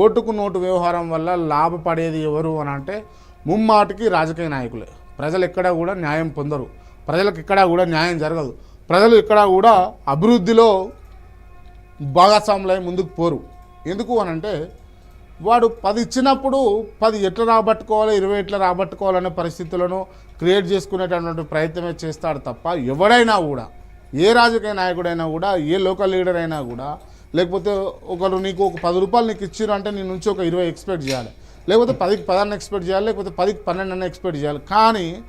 ఓటుకు నోటు వ్యవహారం వల్ల లాభపడేది ఎవరు అని అంటే ముమ్మాటికి రాజకీయ నాయకులే. ప్రజలు ఎక్కడా కూడా న్యాయం పొందరు. ప్రజలకు ఎక్కడా కూడా న్యాయం జరగదు. ప్రజలు ఎక్కడా కూడా అభివృద్ధిలో భాగస్వాములై ముందుకు పోరు. ఎందుకు అనంటే వాడు పది ఇచ్చినప్పుడు పది ఎట్లా రాబట్టుకోవాలి ఇరవై ఎట్లా రాబట్టుకోవాలనే పరిస్థితులను క్రియేట్ చేసుకునేటటువంటి ప్రయత్నమే చేస్తాడు తప్ప ఎవడైనా కూడా ఏ రాజకీయ నాయకుడైనా కూడా ఏ లోకల్ లీడర్ అయినా కూడా లేకపోతే ఒకరు నీకు ఒక పది రూపాయలు నీకు ఇచ్చిర్రు అంటే నీ నుంచి ఒక ఇరవై ఎక్స్పెక్ట్ చేయాలి. లేకపోతే పదికి పదహారు ఎక్స్పెక్ట్ చేయాలి లేకపోతే పదికి పన్నెండు అన్న ఎక్స్పెక్ట్ చేయాలి. కానీ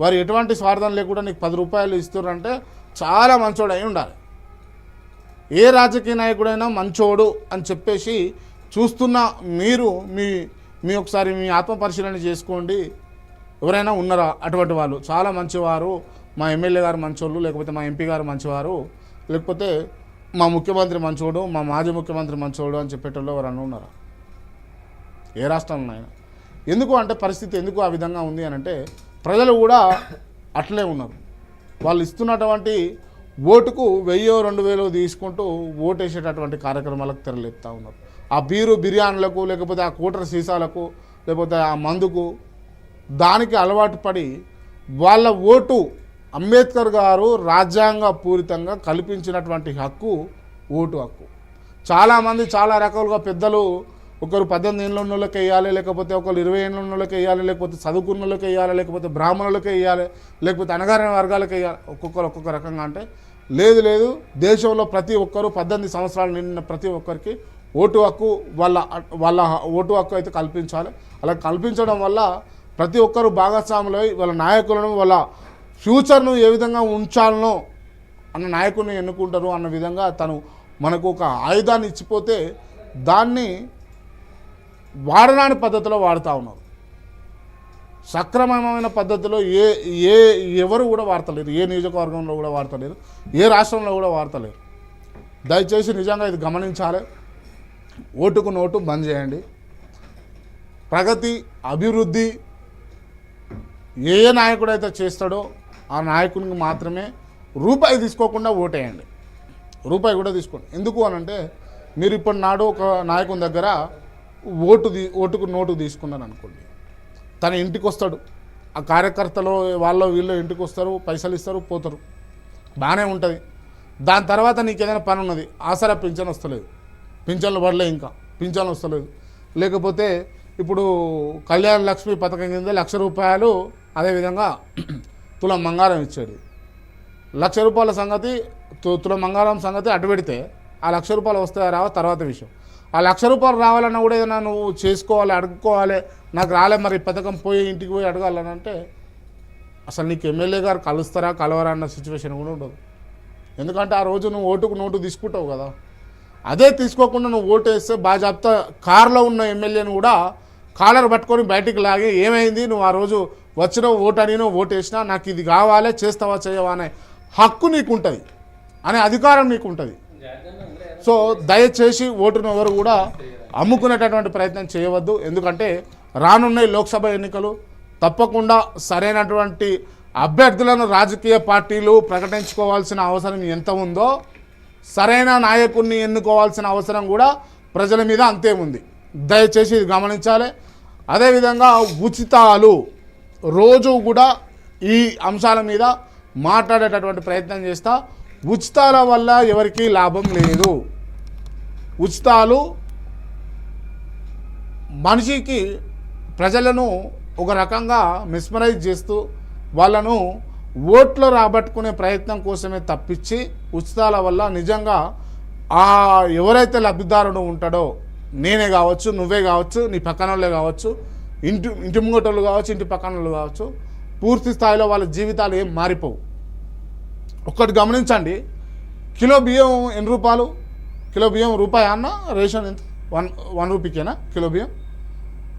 వారు ఎటువంటి స్వార్థం లేకుండా నీకు పది రూపాయలు ఇస్తున్నారంటే చాలా మంచోడు అయి ఉండాలి. ఏ రాజకీయ నాయకుడైనా మంచోడు అని చెప్పేసి చూస్తున్న మీరు మీ మీ ఒకసారి మీ ఆత్మ పరిశీలన చేసుకోండి. ఎవరైనా ఉన్నారా? అటువంటి వాళ్ళు. చాలా మంచివారు. మా ఎమ్మెల్యే గారు మంచోళ్ళు లేకపోతే మా ఎంపీ గారు మంచివారు. లేకపోతే మా ముఖ్యమంత్రి మంచోడు మా మాజీ ముఖ్యమంత్రి మంచోడు అని చెప్పేటోళ్ళు ఎవరన్నా ఉన్నారా? ఏ రాష్ట్రంలో ఆయన ఎందుకు అంటే పరిస్థితి ఎందుకు ఆ విధంగా ఉంది అని అంటే ప్రజలు కూడా అట్లే ఉన్నారు. వాళ్ళు ఇస్తున్నటువంటి ఓటుకు వెయ్యో రెండు వేలు తీసుకుంటూ ఓటు వేసేటటువంటి కార్యక్రమాలకు తెరలేపుతూ ఉన్నారు. ఆ బీరు బిర్యానీలకు లేకపోతే ఆ కూటర్ సీసాలకు లేకపోతే ఆ మందుకు దానికి అలవాటు పడి వాళ్ళ ఓటు అంబేద్కర్ గారు రాజ్యాంగ పూరితంగా కల్పించినటువంటి హక్కు ఓటు హక్కు. చాలామంది చాలా రకాలుగా పెద్దలు ఒకరు పద్దెనిమిది ఏళ్ళ ఉన్నోళ్ళకి వేయాలి లేకపోతే ఒకరు ఇరవై ఏళ్ళ ఉన్నోళ్ళకి వేయాలి లేకపోతే చదువుకున్న వాళ్ళకి వేయాలి లేకపోతే బ్రాహ్మణులకి వేయాలి లేకపోతే అనగారిన వర్గాలకు వేయాలి ఒక్కొక్కరు ఒక్కొక్క రకంగా అంటే లేదు లేదు. దేశంలో ప్రతి ఒక్కరు పద్దెనిమిది సంవత్సరాలు నిండిన ప్రతి ఒక్కరికి ఓటు హక్కు వాళ్ళ వాళ్ళ ఓటు హక్కు అయితే కల్పించాలి. అలా కల్పించడం వల్ల ప్రతి ఒక్కరు భాగస్వాములై వాళ్ళ నాయకులను వాళ్ళ ఫ్యూచర్ను ఏ విధంగా ఉంచాలనో అన్న నాయకుడిని ఎన్నుకుంటారు అన్న విధంగా తను మనకు ఒక ఆయుధాన్ని ఇచ్చిపోతే దాన్ని వాడరాని పద్ధతిలో వాడుతూ ఉన్నారు. సక్రమమైన పద్ధతిలో ఏ ఏ ఎవరు కూడా వాడతలేరు. ఏ నియోజకవర్గంలో కూడా వాడతలేరు. ఏ రాష్ట్రంలో కూడా వాడతలేరు. దయచేసి నిజంగా ఇది గమనించాలి. ఓటుకు నోటు బంద్ చేయండి. ప్రగతి అభివృద్ధి ఏ నాయకుడైతే చేస్తాడో ఆ నాయకునికి మాత్రమే రూపాయి తీసుకోకుండా ఓటేయండి. రూపాయి కూడా తీసుకోండి. ఎందుకు అనంటే మీరు ఇప్పటి నాడు ఒక నాయకుని దగ్గర ఓటు ఓటుకు నోటు తీసుకున్నాను అనుకోండి. తన ఇంటికి వస్తాడు. ఆ కార్యకర్తలు వాళ్ళ వీళ్ళు ఇంటికి వస్తారు పైసలు ఇస్తారు పోతారు. బాగానే ఉంటుంది. దాని తర్వాత నీకు ఏదైనా పని ఉన్నది ఆసరా పింఛన్ వస్తలేదు. పింఛన్లు పడలే ఇంకా పింఛన్ వస్తలేదు. లేకపోతే ఇప్పుడు కళ్యాణ లక్ష్మి పథకం కింద లక్ష రూపాయలు అదేవిధంగా తులం బంగారం ఇచ్చాడు. లక్ష రూపాయల సంగతి తు- తులం బంగారం సంగతి అటు పెడితే ఆ లక్ష రూపాయలు వస్తాయా రావా? తర్వాత విషయం. ఆ లక్ష రూపాయలు రావాలన్నా కూడా ఏదైనా నువ్వు చేసుకోవాలి అడుక్కోవాలి నాకు రాలే మరి పథకం పోయి ఇంటికి పోయి అడగాలనంటే అసలు నీకు ఎమ్మెల్యే గారు కలుస్తారా కలవరా అన్న సిచ్యువేషన్ కూడా ఉండదు. ఎందుకంటే ఆ రోజు నువ్వు ఓటుకు నోటు తీసుకుంటావు కదా. అదే తీసుకోకుండా నువ్వు ఓటు వేస్తే బాజాబ్తా కారులో ఉన్న ఎమ్మెల్యేని కూడా కాలర్ పట్టుకొని బయటికి లాగి ఏమైంది? నువ్వు ఆ రోజు వచ్చిన ఓటు అడిగిన ఓటు వేసినా నాకు ఇది కావాలి చేస్తావా చేయవా అనే హక్కు నీకు ఉంటుంది అనే అధికారం నీకు ఉంటుంది సో దయచేసి ఓటును ఎవరు కూడా అమ్ముకునేటటువంటి ప్రయత్నం చేయవద్దు. ఎందుకంటే రానున్న లోక్సభ ఎన్నికలు. తప్పకుండా సరైనటువంటి అభ్యర్థులను రాజకీయ పార్టీలు ప్రకటించుకోవాల్సిన అవసరం ఎంత ఉందో సరైన నాయకుడిని ఎన్నుకోవాల్సిన అవసరం కూడా ప్రజల మీద అంతే ఉంది. దయచేసి ఇది గమనించాలి. అదేవిధంగా ఉచితాలు రోజు కూడా ఈ అంశాల మీద మాట్లాడేటటువంటి ప్రయత్నం చేస్తా. ఉచితాల వల్ల ఎవరికీ లాభం లేదు. ఉచితాలు మనిషికి ప్రజలను ఒక రకంగా మిస్మరైజ్ చేస్తూ వాళ్ళను ఓట్లు రాబట్టుకునే ప్రయత్నం కోసమే తప్పించి ఉచితాల వల్ల నిజంగా ఆ ఎవరైతే లబ్ధిదారుడు ఉంటాడో నేనే కావచ్చు నువ్వే కావచ్చు నీ పక్కన వాళ్ళే కావచ్చు ఇంటి ఇంటి ముంగటోళ్ళు కావచ్చు ఇంటి పక్కన వాళ్ళు కావచ్చు పూర్తి స్థాయిలో వాళ్ళ జీవితాలు ఏం మారిపోవు. ఒక్కటి గమనించండి కిలో బియ్యం ఎన్ని రూపాయలు? కిలో బియ్యం రూపాయి అన్న? రేషన్ ఎంత? One one రూపీకేనా? కిలో బియ్యం?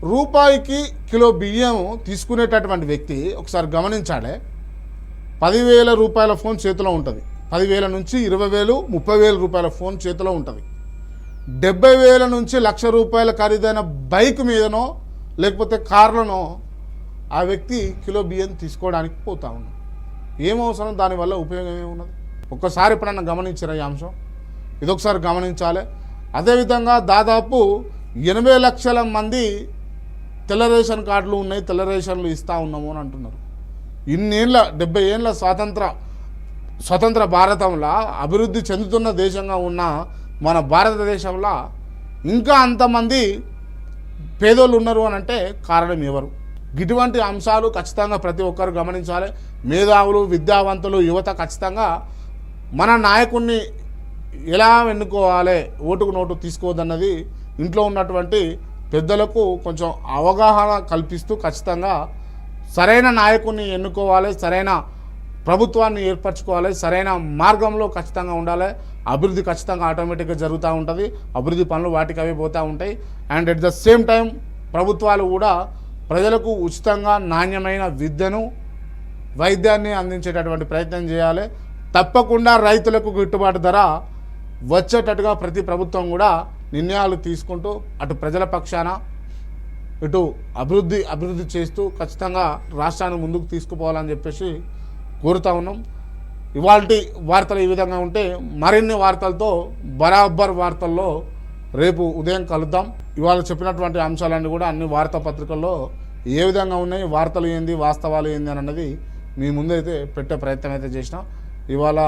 రూపాయికి కిలో బియ్యం తీసుకునేటటువంటి వ్యక్తి ఒకసారి గమనించాలి పదివేల రూపాయల ఫోన్ చేతిలో ఉంటుంది. పదివేల నుంచి ఇరవై వేలు ముప్పై వేల రూపాయల ఫోన్ చేతిలో ఉంటుంది. డెబ్బై వేల నుంచి లక్ష రూపాయల ఖరీదైన బైక్ మీదనో లేకపోతే కార్లనో ఆ వ్యక్తి కిలో బియ్యం తీసుకోవడానికి పోతా ఉన్నాడు. ఏం అవసరం? దానివల్ల ఉపయోగం ఏమున్నది ఒక్కసారి ఎప్పుడన్నా గమనించారా ఈ అంశం? ఇదొకసారి గమనించాలి. అదేవిధంగా దాదాపు ఎనభై లక్షల మంది తెల్ల రేషన్ కార్డులు ఉన్నాయి తెల్ల రేషన్లు ఇస్తూ ఉన్నాము అని అంటున్నారు. ఇన్నేళ్ళ డెబ్బై ఏళ్ళ స్వాతంత్ర స్వతంత్ర భారతంలో అభివృద్ధి చెందుతున్న దేశంగా ఉన్న మన భారతదేశంలో ఇంకా అంతమంది పేదోళ్ళు ఉన్నారు అని అంటే కారణం ఎవరు? ఇటువంటి అంశాలు ఖచ్చితంగా ప్రతి ఒక్కరు గమనించాలి. మేధావులు విద్యావంతులు యువత ఖచ్చితంగా మన నాయకుడిని ఎలా ఎన్నుకోవాలి ఓటుకు నోటు తీసుకోవద్దన్నది ఇంట్లో ఉన్నటువంటి పెద్దలకు కొంచెం అవగాహన కల్పిస్తూ ఖచ్చితంగా సరైన నాయకుడిని ఎన్నుకోవాలి సరైన ప్రభుత్వాన్ని ఏర్పరచుకోవాలి. సరైన మార్గంలో ఖచ్చితంగా ఉండాలి. అభివృద్ధి ఖచ్చితంగా ఆటోమేటిక్గా జరుగుతూ ఉంటుంది. అభివృద్ధి పనులు వాటికి అవి పోతూ ఉంటాయి. And at the same time ప్రభుత్వాలు కూడా ప్రజలకు ఉచితంగా నాణ్యమైన విద్యను వైద్యాన్ని అందించేటటువంటి ప్రయత్నం చేయాలి. తప్పకుండా రైతులకు గిట్టుబాటు ధర వచ్చేటట్టుగా ప్రతి ప్రభుత్వం కూడా నిర్ణయాలు తీసుకుంటూ అటు ప్రజల పక్షాన ఇటు అభివృద్ధి అభివృద్ధి చేస్తూ ఖచ్చితంగా రాష్ట్రాన్ని ముందుకు తీసుకుపోవాలని చెప్పేసి కోరుతా ఉన్నాం. ఇవాళ వార్తలు ఈ విధంగా ఉంటే మరిన్ని వార్తలతో బరాబర్ వార్తల్లో రేపు ఉదయం కలుద్దాం. ఇవాళ చెప్పినటువంటి అంశాలన్నీ కూడా అన్ని వార్తాపత్రికల్లో ఏ విధంగా ఉన్నాయి వార్తలు ఏంది వాస్తవాలు ఏంది అని అన్నది మీ ముందైతే పెట్టే ప్రయత్నం అయితే చేసినాం. ఇవాళ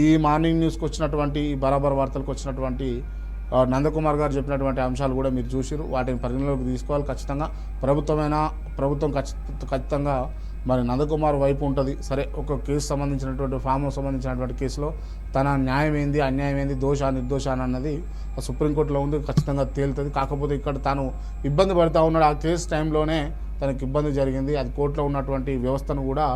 ఈ మార్నింగ్ న్యూస్కి వచ్చినటువంటి ఈ బరాబర్ వార్తలకు వచ్చినటువంటి నందకుమార్ గారు చెప్పినటువంటి అంశాలు కూడా మీరు చూసిరు. వాటిని పరిగణలోకి తీసుకోవాలి ఖచ్చితంగా. ప్రభుత్వమైన ప్రభుత్వం ఖచ్చిత ఖచ్చితంగా మరి నందకుమార్ వైపు ఉంటుంది. సరే ఒక కేసు సంబంధించినటువంటి ఫామ్ సంబంధించినటువంటి కేసులో తన న్యాయం ఏంది అన్యాయం ఏంది దోష నిర్దోష అని అన్నది ఆ సుప్రీంకోర్టులో ఉంది ఖచ్చితంగా తేలుతుంది. కాకపోతే ఇక్కడ తాను ఇబ్బంది పడుతూ ఉన్నాడు. ఆ కేసు టైంలోనే తనకి ఇబ్బంది జరిగింది. అది కోర్టులో ఉన్నటువంటి వ్యవస్థను కూడా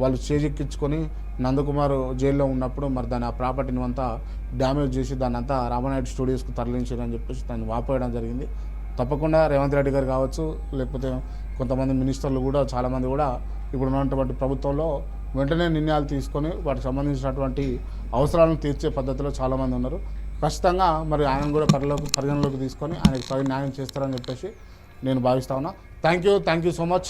వాళ్ళు చేజెక్కించుకొని నందకుమార్ జైల్లో ఉన్నప్పుడు మరి దాని ఆ ప్రాపర్టీని అంతా డ్యామేజ్ చేసి దాన్ని అంతా రామనాయుడు స్టూడియోస్కి తరలించారని చెప్పేసి దాన్ని వాపోయడం జరిగింది. తప్పకుండా రేవంత్ రెడ్డి గారు కావచ్చు లేకపోతే కొంతమంది మినిస్టర్లు కూడా చాలామంది కూడా ఇప్పుడు ఉన్నటువంటి ప్రభుత్వంలో వెంటనే నిర్ణయాలు తీసుకొని వాటికి సంబంధించినటువంటి అవసరాలను తీర్చే పద్ధతిలో చాలామంది ఉన్నారు. ఖచ్చితంగా మరి ఆయన కూడా పరిలోకి పరిగణలోకి తీసుకొని ఆయనకు తగిన న్యాయం చేస్తారని చెప్పేసి నేను భావిస్తా ఉన్నా. Thank you thank you so much